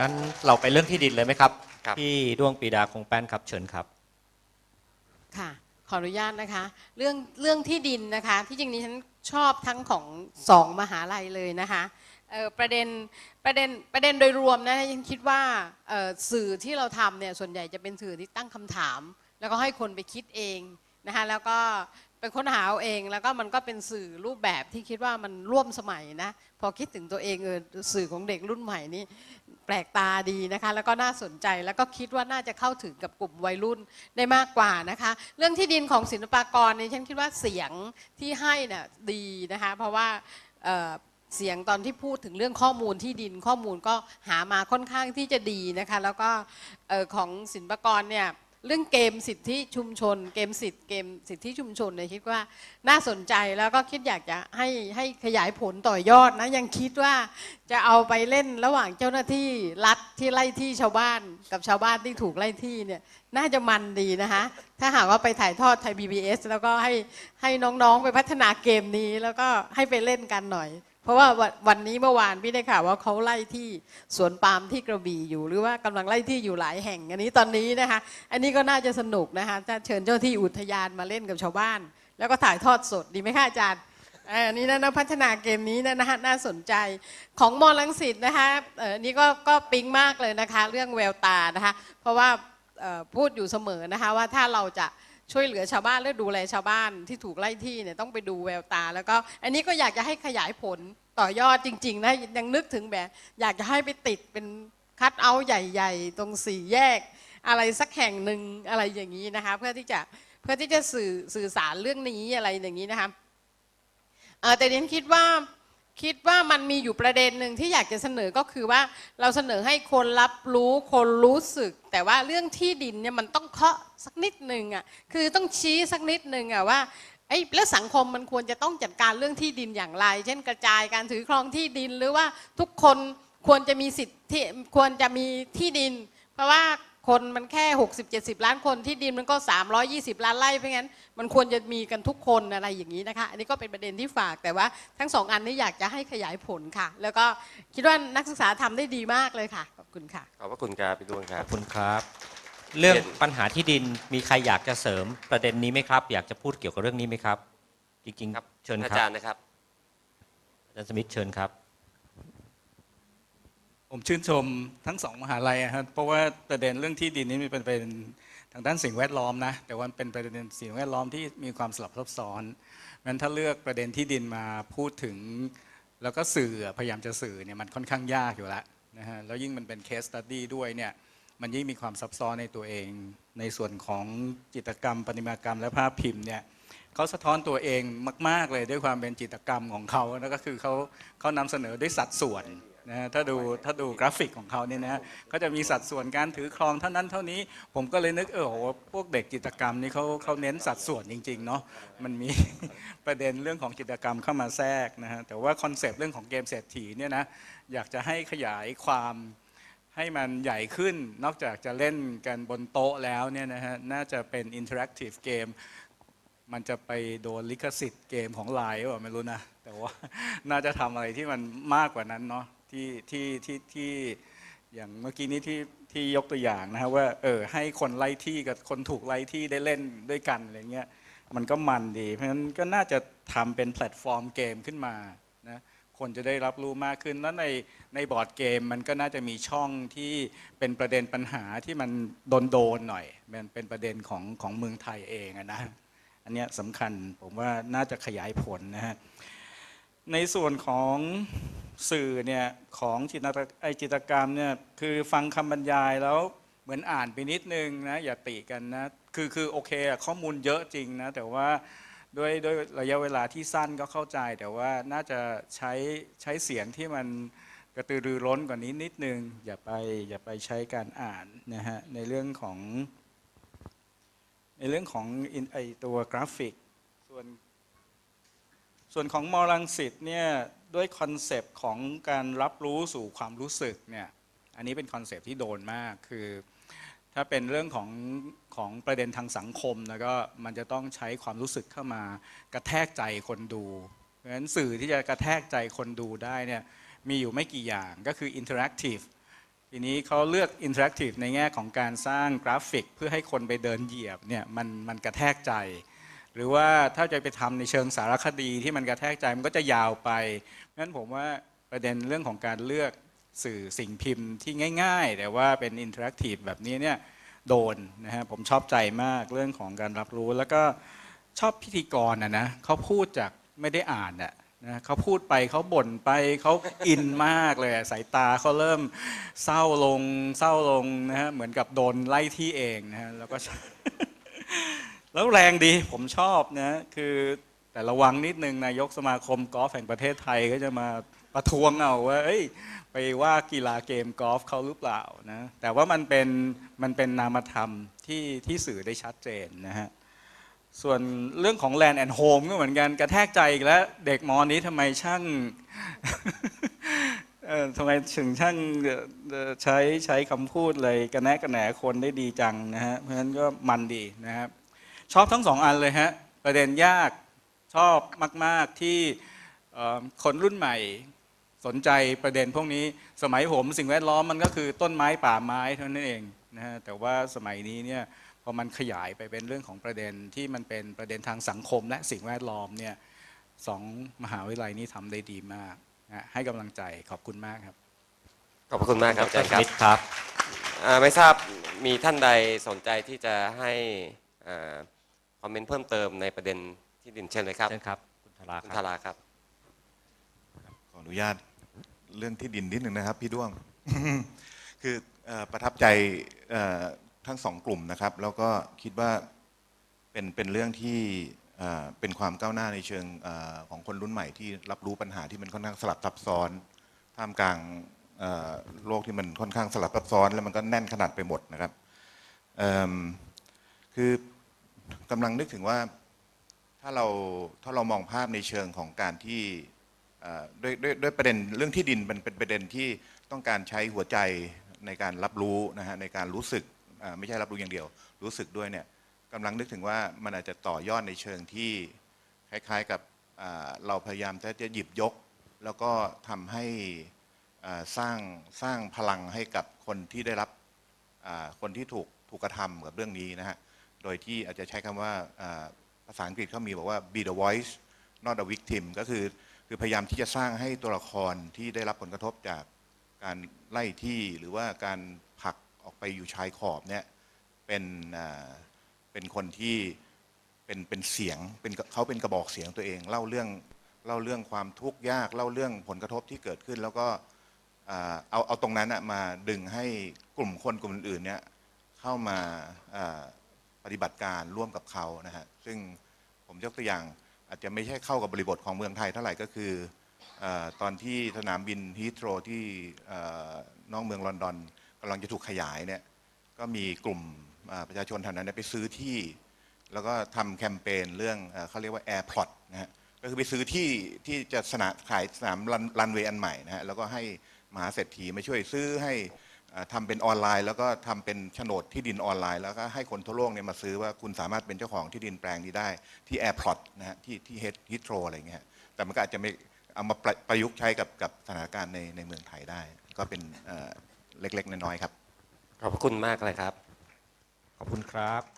งั้นเราไปเรื่องที่ดินเลยไหมครับ ครับพี่ด้วงปีดาคงแป้นครับเชิญครับ ค่ะขออนุญาตนะคะ เรื่องเรื่องที่ดินนะคะ ที่จริงนี้ฉันชอบทั้งของสองมหาลัยเลยนะคะเอ่อประเด็นประเด็นประเด็นโดยรวมนะฉันคิดว่าเอ่อสื่อที่เราทำเนี่ยส่วนใหญ่จะเป็นสื่อที่ตั้งคำถาม แล้วก็ให้คนไปคิดเองนะคะแล้วก็ไปค้นหาเอาเองแล้วก็มันก็เป็นสื่อรูปแบบที่คิดว่ามันร่วมสมัยนะพอคิดถึงตัวเองเออสื่อของเด็กรุ่นใหม่นี่ แปลกตาดีนะคะแล้วก็น่าสนใจแล้วก็คิดว่าน่าจะเข้าถึงกับกลุ่มวัยรุ่นได้มากกว่านะคะเรื่องที่ดินของศิลปากรเนี่ยฉันคิดว่าเสียงที่ให้น่ะดีนะคะเพราะว่าเเสียงตอนที่พูดถึงเรื่องข้อมูลที่ดินข้อมูลก็หามาค่อนข้างที่จะดีนะคะแล้วก็ออของศิลปากรเนี่ย เรื่องเกมสิทธิชุมชน เกมสิทธิเกมสิทธิชุมชนเนี่ยคิดว่าน่าสนใจแล้วก็คิดอยากจะให้ให้ขยายผลต่อยอดนะยังคิดว่าจะเอาไปเล่นระหว่างเจ้าหน้าที่รัฐที่ไล่ที่ชาวบ้านกับชาวบ้านที่ถูกไล่ที่เนี่ยน่าจะมันดีนะคะถ้าหากว่าไปถ่ายทอดไทย PBS แล้วก็ให้ให้น้องๆไปพัฒนาเกมนี้แล้วก็ให้ไปเล่นกันหน่อยเพราะว่าวันนี้เมื่อวานพี่ได้ข่าวว่าเขาไล่ที่สวนปาล์มที่กระบี่อยู่ หรือว่ากำลังไล่ที่อยู่หลายแห่ง อันนี้ตอนนี้นะคะ อันนี้ก็น่าจะสนุกนะคะถ้าเชิญเจ้าที่อุทยานมาเล่นกับชาวบ้าน แล้วก็ถ่ายทอดสดดีไหมคะอาจารย์อันนี้นะนะพัฒนาเกมนี้นะนะน่าสนใจของมอลังสิตนะคะอันนี้ก็ก็ปิ๊งมากเลยนะคะ เรื่องแววตานะคะ เพราะว่าพูดอยู่เสมอนะคะว่าถ้าเราจะ ช่วยเหลือชาวบ้านหรือดูแลชาวบ้านที่ถูกไล่ที่เนี่ยต้องไปดูแววตา แล้วก็อันนี้ก็อยากจะให้ขยายผลต่อยอดจริง ๆ นะยังนึกถึงแบบ อยากจะให้ไปติดเป็นคัดเอาใหญ่ ๆ ตรงสี่แยก อะไรสักแห่งหนึ่งอะไรอย่างนี้นะคะ เพื่อที่จะเพื่อที่จะสื่อสื่อสารเรื่องนี้อะไรอย่างนี้นะคะแต่เรนคิดว่า คิดว่ามันมีอยู่ประเด็นหนึ่งที่อยากจะเสนอก็คือว่าเราเสนอให้คนรับรู้คนรู้สึก แต่ว่าเรื่องที่ดินเนี่ยมันต้องเคาะสักนิดหนึ่งอะคือต้องชี้สักนิดหนึ่งอะว่าไอ้แล้วสังคมมันควรจะต้องจัดการเรื่องที่ดินอย่างไร เช่นกระจายการถือครองที่ดินหรือว่าทุกคนควรจะมีสิทธิ์ควรจะมีที่ดิน เพราะว่า คนมันแค่ 60-70 ล้านคนที่ดินมันก็ 320 ล้านไร่เพราะงั้นมันควรจะมีกันทุกคนอะไรอย่างนี้นะคะ อันนี้ก็เป็นประเด็นที่ฝากแต่ว่าทั้งสองอันนี้อยากจะให้ขยายผลค่ะ แล้วก็คิดว่านักศึกษาทำได้ดีมากเลยค่ะ ขอบคุณค่ะ ขอบพระคุณครับพี่ดวงคขรัอบบคุณครับ เรื่องเรียนปัญหาที่ดินมีใครอยากจะเสริมประเด็นนี้ไหมครับ อยากจะพูดเกี่ยวกับเรื่องนี้ไหมครับ จริงครับๆเชิญอาครับจารย์นะครับอาจารย์สมิธเชิญครับ ผมชื่นชมทั้งสองมหาลัยอะครับเพราะว่าประเด็นเรื่องที่ดินนี้มันเป็นประเด็นทางด้านสิ่งแวดล้อมนะ แต่ว่าเป็นประเด็นสิ่งแวดล้อมที่มีความสลับซับซ้อนงั้นถ้าเลือกประเด็นที่ดินมาพูดถึง แล้วก็สื่อพยายามจะสื่อเนี่ยมันค่อนข้างยากอยู่แล้วนะฮะแล้วยิ่งมันเป็นเคสตัดดี้ด้วยเนี่ยมันยิ่งมีความซับซ้อนในตัวเอง ในส่วนของจิตรกรรมประติมากรรม และภาพพิมพ์เนี่ยเขาสะท้อนตัวเองมาก ๆเลยด้วยความเป็นจิตรกรรมของเขาแล้วก็คือเขาเขานำเสนอด้วยสัดส่วน นะฮะถ้าดูถ้าดูกราฟิกของเขาเนี่ยนะฮะก็จะมีสัดส่วนการถือครองเท่านั้นเท่านี้ผมก็เลยนึกเออโหพวกเด็กจิตรกรรมนี่เขาเขาเน้นสัดส่วนจริงๆเนาะมันมี ประเด็นเรื่องของจิตรกรรมเข้ามาแทรกนะฮะแต่ว่าคอนเซปต์เรื่องของเกมเศรษฐีเนี่ยนะอยากจะให้ขยายความให้มันใหญ่ขึ้นนอกจากจะเล่นกันบนโต๊ะแล้วเนี่ยนะฮะน่าจะเป็นอินเทอร์แอคทีฟเกมมันจะไปโดนลิขสิทธิ์เกมของไลน์ว่าไม่รู้นะ แต่ว่าน่าจะทำอะไรที่มันมากกว่านั้นเนาะ ที่ที่ที่ที่อย่างเมื่อกี้นี้ที่ที่ยกตัวอย่างนะฮะว่าเออให้คนไล่ที่กับคนถูกไล่ที่ได้เล่นด้วยกันอะไรเงี้ยมันก็มันดี เพราะฉะนั้นก็น่าจะทำเป็นแพลตฟอร์มเกมขึ้นมานะคนจะได้รับรู้มากขึ้นแล้วในในบอร์ดเกมมันก็น่าจะมีช่องที่เป็นประเด็นปัญหาที่มันโดนโดนๆหน่อยมันเป็นประเด็นของของเมืองไทยเองนะอันเนี้ยสำคัญผมว่าน่าจะขยายผลนะฮะในส่วนของ สื่อเนี่ยของจิตรไอจิตรกรรมเนี่ยคือฟังคำบรรยายแล้วเหมือนอ่านไปนิดนึงนะอย่าติกันนะคือคือโอเคข้อมูลเยอะจริงนะแต่ว่าด้วยด้วยระยะเวลาที่สั้นก็เข้าใจ แต่ว่าน่าจะใช้ใช้เสียงที่มันกระตือรือร้นกว่านี้นิดนึง อย่าไปอย่าไปใช้การอ่านนะฮะในเรื่องของ ในเรื่องของไอตัวกราฟิก ส่วน ส่วนของมอลังสิตเนี่ยด้วยคอนเซปต์ของการรับรู้สู่ความรู้สึกเนี่ยอันนี้เป็นคอนเซปต์ที่โดนมากคือ ถ้าเป็นเรื่องของของประเด็นทางสังคมแล้วก็มันจะต้องใช้ความรู้สึกเข้ามากระแทกใจคนดูเพราะฉะนั้นสื่อที่จะกระแทกใจคนดูได้เนี่ยมีอยู่ไม่กี่อย่างก็คืออินเทอร์แอคทีฟทีนี้เขาเลือกอินเทอร์แอคทีฟในแง่ของการสร้างกราฟิก เพื่อให้คนไปเดินเหยียบเนี่ยมันมันกระแทกใจ หรือว่าถ้าจะไปทำในเชิงสารคดีที่มันกระแทกใจมันก็จะยาวไปงั้นผมว่าประเด็นเรื่องของการเลือกสื่อสิ่งพิมพ์ที่ง่าย ๆ แต่ว่าเป็นอินเทอร์แอคทีฟแบบนี้เนี่ยโดนนะฮะผมชอบใจมากเรื่องของการรับรู้ แล้วก็ชอบพิธีกรนะนะเขาพูดจากไม่ได้อ่านน่ะนะเขาพูดไปเขาบ่นไปเขาอินมากเลยสายตาเขาเริ่มเศร้าลงเศร้าลงนะฮะเหมือนกับโดนไล่ที่เองนะฮะแล้วก็ แล้วแรงดีผมชอบนะคือแต่ระวังนิดนึงนายกสมาคมกอล์ฟแห่งประเทศไทยก็จะมาประท้วงเอาว่าเอ้ยไปว่ากีฬาเกมกอล์ฟเขาหรือเปล่านะแต่ว่ามันเป็นมันเป็นนามธรรมที่ที่สื่อได้ชัดเจนนะฮะส่วนเรื่องของ Land and Home ก็เหมือนกันกระแทกใจอีกแล้ว เด็กมอนี้ทำไมช่างทำไมถึงช่างใช้ใช้คำพูดเลยกระแนะกระแหนคนได้ดีจังนะฮะเพราะฉะนั้นก็มันดีนะครับ ชอบทั้งสองอันเลยฮะประเด็นยากชอบมาก ๆ ที่เอ่อคนรุ่นใหม่สนใจประเด็นพวกนี้สมัยผมสิ่งแวดล้อมมันก็คือต้นไม้ป่าไม้เท่านั้นเองนะฮะแต่ว่าสมัยนี้เนี่ยพอมันขยายไปเป็นเรื่องของประเด็นที่มันเป็นประเด็นทางสังคม และสิ่งแวดล้อมเนี่ยสองมหาวิทยาลัยนี้ทำได้ดีมากนะให้กำลังใจขอบคุณมากครับ ขอบพระคุณมากครับอาจารย์ครับมิตรครับอ่าไม่ทราบมีท่านใดสนใจที่จะให้ อ่าคอมเมนต์เพิ่มเติมในประเด็นที่ดินเช่นเลยครับเชิญครับคุณธาราคุณคธารับราครับ ขออนุญาตเรื่องที่ดินนิดหนึ่งนะครับ พี่ด้วง คือเอ่อประทับใจเอ่อทั้งสองกลุ่มนะครับ แล้วก็คิดว่าเป็นเป็นเรื่องที่เอ่อเป็นความก้าวหน้าในเชิงเออของคนรุ่นใหม่ที่รับรู้ปัญหาที่มันค่อนข้างสลับซับซ้อนท่ามกลางเอ่อโลกที่มันค่อนข้างสลับซับซ้อน แล้วมันก็แน่นขนาดไปหมดนะครับเอิ่มคือ กำลังนึกถึงว่าถ้าเราถ้าเรามองภาพในเชิงของการที่ด้วยด้วยด้วยประเด็นเรื่องที่ดินมันเป็นประเด็นที่ต้องการใช้หัวใจในการรับรู้นะฮะในการรู้สึกไม่ใช่รับรู้อย่างเดียว รู้สึกด้วยเนี่ยกำลังนึกถึงว่ามันอาจจะต่อยอดในเชิงที่คล้ายๆกับเราพยายามที่จะหยิบยก แล้วก็ทำให้สร้างสร้างพลังให้กับคนที่ได้รับคนที่ถูกถูกกระทำกับเรื่องนี้นะฮะ โดยที่อาจจะใช้คำว่าอ่าภาษาอังกฤษเขามีบอกว่า be the voice not a victim ก็คือคือพยายามที่จะสร้างให้ตัวละครที่ได้รับผลกระทบจากการไล่ที่หรือว่าการผลักออกไปอยู่ชายขอบเนี่ยเป็นเป็นคนที่เป็นเป็นเสียงเป็นเขาเป็นกระบอกเสียงตัวเอง เล่าเรื่องเล่าเรื่องความทุกข์ยากเล่าเรื่องผลกระทบที่เกิดขึ้น แล้วก็เอาเอาตรงนั้นมาดึงให้กลุ่มคนกลุ่มอื่นเนี่ยเข้ามา ฏิบัติการร่วมกับเขานะฮะซึ่งผมยกตัวอย่างอาจจะไม่ใช่เข้ากับบริบทของเมืองไทยเท่าไหร่ก็คืออตอนที่สนามบินฮีทโรที่นอกเมืองลอนดอนกำลังจะถูกขยายเนี่ยก็มีกลุ่มประชาชนแถวนั้นไปซื้อที่ แล้วก็ทำแคมเปญเรื่องเขาเรียกว่า Air Plot นะฮะก็คือไปซื้อที่ที่จะสนามขายสนามรันเวย์อันใหม่นะฮะแล้วก็ให้มหาเศรษฐีมาช่วยซื้อให้ ทำเป็นออนไลน์ แล้วก็ทำเป็นโฉนดที่ดินออนไลน์ แล้วก็ให้คนทั่วโลกเนี่ยมาซื้อว่าคุณสามารถเป็นเจ้าของที่ดินแปลงนี้ได้ที่ Air Plot นะฮะที่ที่เฮดฮิตโรอะไรอย่างเงี้ยฮะแต่มันก็อาจจะไม่เอามาประประยุกต์ใช้กับกับสถานการณ์ในในเมืองไทยได้ ก็เป็นเอ่อเล็กๆน้อยๆครับ ขอบพระคุณมากเลยครับ ขอบคุณครับ